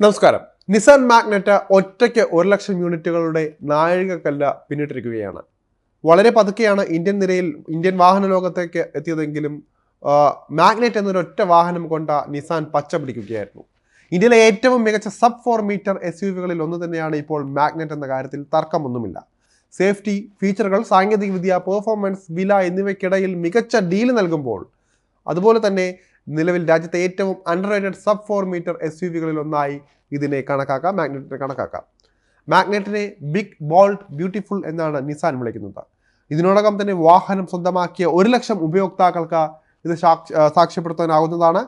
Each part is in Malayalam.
നമസ്കാരം. നിസാൻ മാഗ്നറ്റ ഒറ്റയ്ക്ക് ഒരു ലക്ഷം യൂണിറ്റുകളുടെ നാഴികക്കല്ല പിന്നിട്ടിരിക്കുകയാണ്. വളരെ പതുക്കെയാണ് ഇന്ത്യൻ നിരയിൽ ഇന്ത്യൻ വാഹന ലോകത്തേക്ക് എത്തിയതെങ്കിലും മാഗ്നറ്റ് എന്നൊരു ഒറ്റ വാഹനം കൊണ്ട നിസാൻ പച്ച പിടിക്കുകയായിരുന്നു. ഇന്ത്യയിലെ ഏറ്റവും മികച്ച sub four metre S U വികളിൽ ഒന്ന് തന്നെയാണ് ഇപ്പോൾ മാഗ്നറ്റ് എന്ന കാര്യത്തിൽ തർക്കമൊന്നുമില്ല. സേഫ്റ്റി ഫീച്ചറുകൾ സാങ്കേതികവിദ്യ പെർഫോമൻസ് വില എന്നിവയ്ക്കിടയിൽ മികച്ച ഡീൽ നൽകുമ്പോൾ അതുപോലെ തന്നെ നിലവിൽ രാജ്യത്തെ ഏറ്റവും underrated sub four metre S U വികളിൽ ഒന്നായി ഇതിനെ കണക്കാക്കാം മാഗ്നറ്റിനെ കണക്കാക്കാം. മാഗ്നറ്റിനെ ബിഗ് ബോൾഡ് ബ്യൂട്ടിഫുൾ എന്നാണ് നിസാൻ വിളിക്കുന്നത്. ഇതിനോടകം തന്നെ വാഹനം സ്വന്തമാക്കിയ ഒരു ലക്ഷം ഉപയോക്താക്കൾക്ക് ഇത് സാക്ഷ്യപ്പെടുത്താനാകുന്നതാണ്.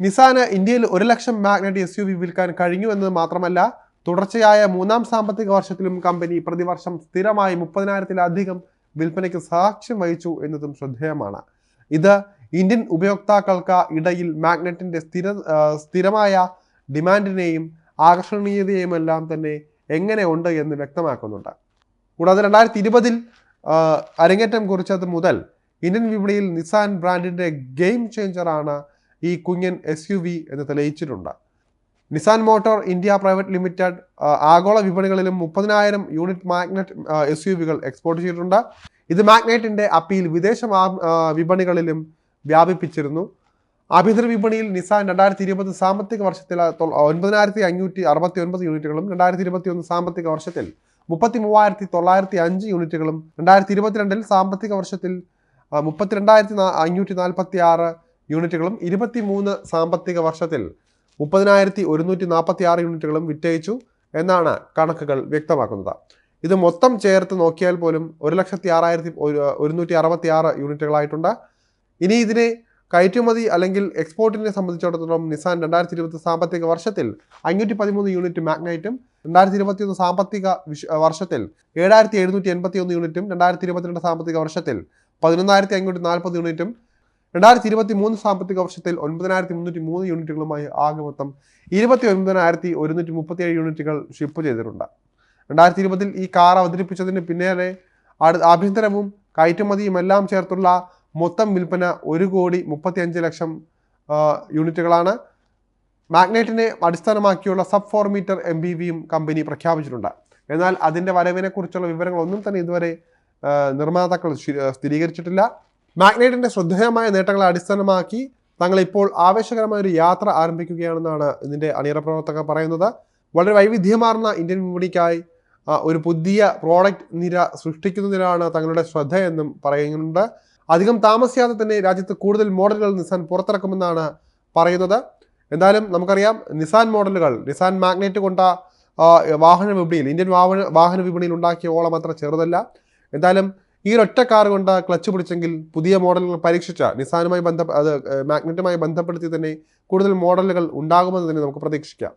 നിസാന് ഇന്ത്യയിൽ ഒരു ലക്ഷം മാഗ്നറ്റ് എസ് യു വി വിൽക്കാൻ കഴിഞ്ഞു എന്നത് മാത്രമല്ല തുടർച്ചയായ മൂന്നാം സാമ്പത്തിക വർഷത്തിലും കമ്പനി പ്രതിവർഷം സ്ഥിരമായി മുപ്പതിനായിരത്തിലധികം വിൽപ്പനയ്ക്ക് സാക്ഷ്യം വഹിച്ചു എന്നതും ശ്രദ്ധേയമാണ്. ഇത് ഇന്ത്യൻ ഉപയോക്താക്കൾക്ക് ഇടയിൽ മാഗ്നറ്റിന്റെ സ്ഥിര സ്ഥിരമായ ഡിമാൻഡിനെയും ആകർഷണീയതയെയും എല്ലാം തന്നെ എങ്ങനെ ഉണ്ട് എന്ന് വ്യക്തമാക്കുന്നുണ്ട്. കൂടാതെ രണ്ടായിരത്തി ഇരുപതിൽ അരങ്ങേറ്റം കുറിച്ചത് മുതൽ ഇന്ത്യൻ വിപണിയിൽ നിസാൻ ബ്രാൻഡിന്റെ ഗെയിം ചേഞ്ചറാണ് ഈ കുഞ്ഞൻ എസ് യു വി എന്ന് തെളിയിച്ചിട്ടുണ്ട്. Nissan motor India private limited ആഗോള വിപണികളിലും മുപ്പതിനായിരം യൂണിറ്റ് മാഗ്നറ്റ് എസ് യു വികൾ എക്സ്പോർട്ട് ചെയ്തിട്ടുണ്ട്. ഇത് മാഗ്നറ്റിന്റെ അപ്പീൽ വിദേശ വിപണികളിലും വ്യാപിപ്പിച്ചിരുന്നു. ആഭ്യന്തര വിപണിയിൽ നിസാൻ രണ്ടായിരത്തി ഇരുപത് സാമ്പത്തിക വർഷത്തിൽ ഒൻപതിനായിരത്തി അഞ്ഞൂറ്റി അറുപത്തി ഒൻപത് യൂണിറ്റുകളും രണ്ടായിരത്തി ഇരുപത്തി ഒന്ന് സാമ്പത്തിക വർഷത്തിൽ മുപ്പത്തി മൂവായിരത്തി തൊള്ളായിരത്തി അഞ്ച് യൂണിറ്റുകളും രണ്ടായിരത്തി ഇരുപത്തിരണ്ടിൽ സാമ്പത്തിക വർഷത്തിൽ മുപ്പത്തിരണ്ടായിരത്തി അഞ്ഞൂറ്റി നാൽപ്പത്തി ആറ് യൂണിറ്റുകളും ഇരുപത്തി മൂന്ന് സാമ്പത്തിക വർഷത്തിൽ മുപ്പതിനായിരത്തി ഒരുന്നൂറ്റി നാൽപ്പത്തി ആറ് യൂണിറ്റുകളും വിറ്റയിച്ചു എന്നാണ് കണക്കുകൾ വ്യക്തമാക്കുന്നത്. ഇത് മൊത്തം ചേർത്ത് നോക്കിയാൽ പോലും ഒരു ലക്ഷത്തി ആറായിരത്തി ഒരു- ഒരുന്നൂറ്റി അറുപത്തി ആറ് യൂണിറ്റുകളായിട്ടുണ്ട്. ഇനി ഇതിനെ കയറ്റുമതി അല്ലെങ്കിൽ എക്സ്പോർട്ടിനെ സംബന്ധിച്ചിടത്തോളം നിസാൻ രണ്ടായിരത്തി ഇരുപത്തി സാമ്പത്തിക വർഷത്തിൽ അഞ്ഞൂറ്റി പതിമൂന്ന് യൂണിറ്റ് മാഗ്നൈറ്റും രണ്ടായിരത്തി ഇരുപത്തി ഒന്ന് സാമ്പത്തിക വർഷത്തിൽ ഏഴായിരത്തി എഴുന്നൂറ്റി എൺപത്തി ഒന്ന് യൂണിറ്റും രണ്ടായിരത്തി ഇരുപത്തിരണ്ട് സാമ്പത്തിക വർഷത്തിൽ പതിനൊന്നായിരത്തി അഞ്ഞൂറ്റി നാൽപ്പത് യൂണിറ്റും രണ്ടായിരത്തി ഇരുപത്തി മൂന്ന് സാമ്പത്തിക വർഷത്തിൽ ഒൻപതിനായിരത്തി മുന്നൂറ്റി മൂന്ന് യൂണിറ്റുകളുമായി ആകെ മൊത്തം ഇരുപത്തി ഒൻപതിനായിരത്തി ഒരുന്നൂറ്റി മുപ്പത്തിയേഴ് യൂണിറ്റുകൾ ഷിപ്പ് ചെയ്തിട്ടുണ്ട്. രണ്ടായിരത്തി ഇരുപതിൽ ഈ കാർ അവതരിപ്പിച്ചതിന് പിന്നാലെ അടു- ആഭ്യന്തരവും കയറ്റുമതിയും എല്ലാം ചേർത്തുള്ള മൊത്തം വിൽപ്പന ഒരു കോടി മുപ്പത്തി അഞ്ച് ലക്ഷം യൂണിറ്റുകളാണ്. മാഗ്നൈറ്റിനെ അടിസ്ഥാനമാക്കിയുള്ള sub four metre M B വിയും കമ്പനി പ്രഖ്യാപിച്ചിട്ടുണ്ട്. എന്നാൽ അതിന്റെ വരവിനെക്കുറിച്ചുള്ള വിവരങ്ങളൊന്നും തന്നെ ഇതുവരെ നിർമ്മാതാക്കൾ സ്ഥിരീകരിച്ചിട്ടില്ല. മാഗ്നൈറ്റിന്റെ ശ്രദ്ധേയമായ നേട്ടങ്ങളെ അടിസ്ഥാനമാക്കി തങ്ങളിപ്പോൾ ആവേശകരമായ ഒരു യാത്ര ആരംഭിക്കുകയാണെന്നാണ് ഇതിന്റെ അണിയറ പ്രവർത്തകർ പറയുന്നത്. വളരെ വൈവിധ്യമാർന്ന ഇന്ത്യൻ വിപണിക്കായി ഒരു പുതിയ പ്രോഡക്റ്റ് നിര സൃഷ്ടിക്കുന്നതിനാണ് തങ്ങളുടെ ശ്രദ്ധ എന്നും പറയുന്നുണ്ട്. അധികം താമസിയാതെ തന്നെ രാജ്യത്ത് കൂടുതൽ മോഡലുകൾ നിസാൻ പുറത്തിറക്കുമെന്നാണ് പറയുന്നത്. എന്തായാലും നമുക്കറിയാം നിസാൻ മോഡലുകൾ നിസാൻ മാഗ്നറ്റ് കൊണ്ട വാഹന വിപണിയിൽ ഇന്ത്യൻ വാഹന വാഹന വിപണിയിൽ ഉണ്ടാക്കിയ ഓളം അത്ര ചെറുതല്ല. എന്തായാലും ഈ ഒരൊറ്റ കാർ കൊണ്ട് ക്ലച്ച് പിടിച്ചെങ്കിൽ പുതിയ മോഡലുകൾ പരീക്ഷിച്ച നിസാനുമായി ബന്ധ അത് മാഗ്നറ്റുമായി ബന്ധപ്പെടുത്തി തന്നെ കൂടുതൽ മോഡലുകൾ ഉണ്ടാകുമെന്ന് തന്നെ നമുക്ക് പ്രതീക്ഷിക്കാം.